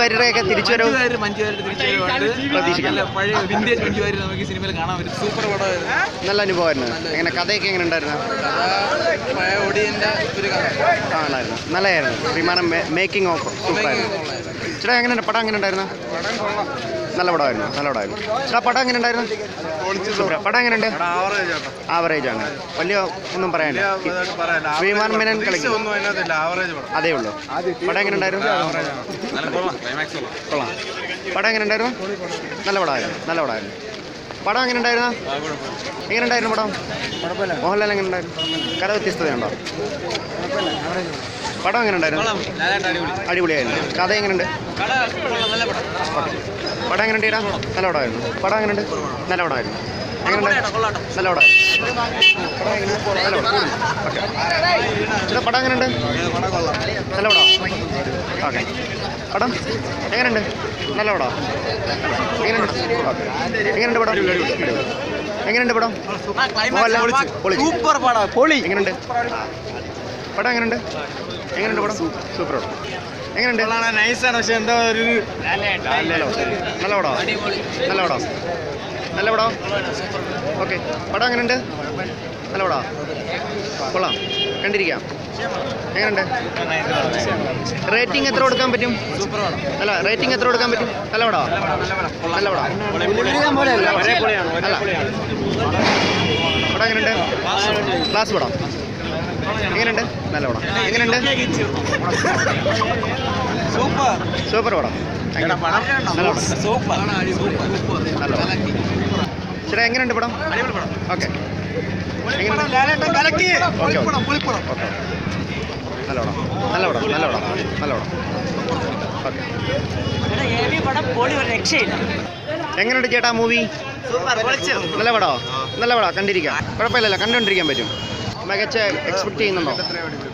വാര്യരെയൊക്കെ തിരിച്ചു വരവ് മഞ്ജുവാര്യർ മഞ്ജുവാര്യർ തിരിച്ചുവരവുണ്ട്. പ്രതീക്ഷിക്കാം. നല്ല പഴയ വിന്റേജ് മഞ്ജുവാര്യർ നമുക്ക് ഈ സിനിമയിൽ കാണാൻ പറ്റും. സൂപ്പർ പടമായിരുന്നു. നല്ല അനുഭവമായിരുന്നു എങ്ങനെ കഥയൊക്കെ എങ്ങനെ ഉണ്ടായിരുന്നു? പഴയ ഒരു കഥ. ആണായിരുന്നു. നല്ലതായിരുന്നു. വിമാനം മേക്കിംഗ് ഓഫ്. സൂപ്പറായിരുന്നു. ചേട്ടാ എങ്ങനെ പടം എങ്ങനെ ഉണ്ടായിരുന്നു? നല്ല പടമായിരുന്നു നല്ല പടമായിരുന്നു. ചേട്ടാ പടം എങ്ങനെ ഉണ്ടായിരുന്നു പടം എങ്ങനെയുണ്ട്? ആവറേജ് ആണ്. വലിയ ഒന്നും പറയാനില്ല. ശ്രീമാൻ മേനൻ കളിക്കും അതേ ഉള്ളൂ. പടം എങ്ങനെ ഉണ്ടായിരുന്നു കൊള്ളാം. പടം എങ്ങനെ ഉണ്ടായിരുന്നു നല്ല പടമായിരുന്നു. നല്ല പടമായിരുന്നു. പടം എങ്ങനെ ഉണ്ടായിരുന്നു എങ്ങനെ ഉണ്ടായിരുന്നു പടം? മോഹൻലാൽ എങ്ങനെ ഉണ്ടായിരുന്നു കല വ്യത്യസ്തതയുണ്ടോ പടം എങ്ങനെ ഉണ്ടായിരുന്നു അടിപൊളിയായിരുന്നു. കഥ എങ്ങനെയുണ്ട്? പടം. എങ്ങനെ ഉണ്ട് നല്ല പടമായിരുന്നു. പടം എങ്ങനെ ഉണ്ട് നല്ല പടമായിരുന്നു. നല്ല പടമായിരുന്നു. പടം എങ്ങനെയുണ്ട്? നല്ല പടം. ഓക്കെ. പടം എങ്ങനെയുണ്ട്? നല്ല പടം. എങ്ങനെയുണ്ട്? എങ്ങനെയുണ്ട് പടം? എങ്ങനെയുണ്ട് പടം. സൂപ്പർ പടം പൊളി. എങ്ങനെയുണ്ട്? പടം എങ്ങനെയുണ്ട് എങ്ങനെയുണ്ട് പടം? സൂപ്പർ പടം എങ്ങനെയുണ്ട് നൈസാണ് പക്ഷെ എന്താ ഒരു നല്ല പടം? നല്ല പടം? നല്ല പടം? ഓക്കെ. പടം എങ്ങനെയുണ്ട് നല്ല പടം? കൊള്ളാം. കണ്ടിരിക്കാം. എങ്ങനെയുണ്ട് റേറ്റിംഗ് എത്ര കൊടുക്കാൻ പറ്റും? അല്ല റേറ്റിംഗ് എത്ര കൊടുക്കാൻ പറ്റും? നല്ല പടം? നല്ല പടം. അല്ല. പടം എങ്ങനെയുണ്ട് ക്ലാസ് പടം? എങ്ങനെയുണ്ട്? നല്ല പടം. എങ്ങനെയുണ്ട്? സൂപ്പർ. സൂപ്പർ പടം. നല്ല പടം. സൂപ്പർ. നല്ല പടം. ചേട്ടാ എങ്ങനെയുണ്ട് പടം? അടിപൊളി പടം. ഓക്കെ. നല്ല പടം. നല്ല പടം നല്ല പടം. നല്ല പടം. എങ്ങനെയുണ്ട് ചേട്ടാ മൂവി സൂപ്പർ പൊളിച്ചു. നല്ല പടോ. നല്ല പടോ. കണ്ടിരിക്കാം. കുഴപ്പമില്ലല്ലോ. കണ്ടുകൊണ്ടിരിക്കാൻ പറ്റും. മികച്ച എക്സ്പെക്ട് ചെയ്യുന്നുണ്ടോ?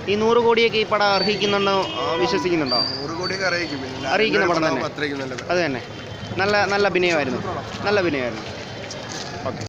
ഈ നൂറ് കോടിയൊക്കെ ഈ പടം അർഹിക്കുന്നുണ്ടോ വിശ്വസിക്കുന്നുണ്ടോ? അറിയിക്കുന്ന പടം തന്നെ. അത് തന്നെ. നല്ല നല്ല അഭിനയമായിരുന്നു. നല്ല അഭിനയമായിരുന്നു. ഓക്കെ.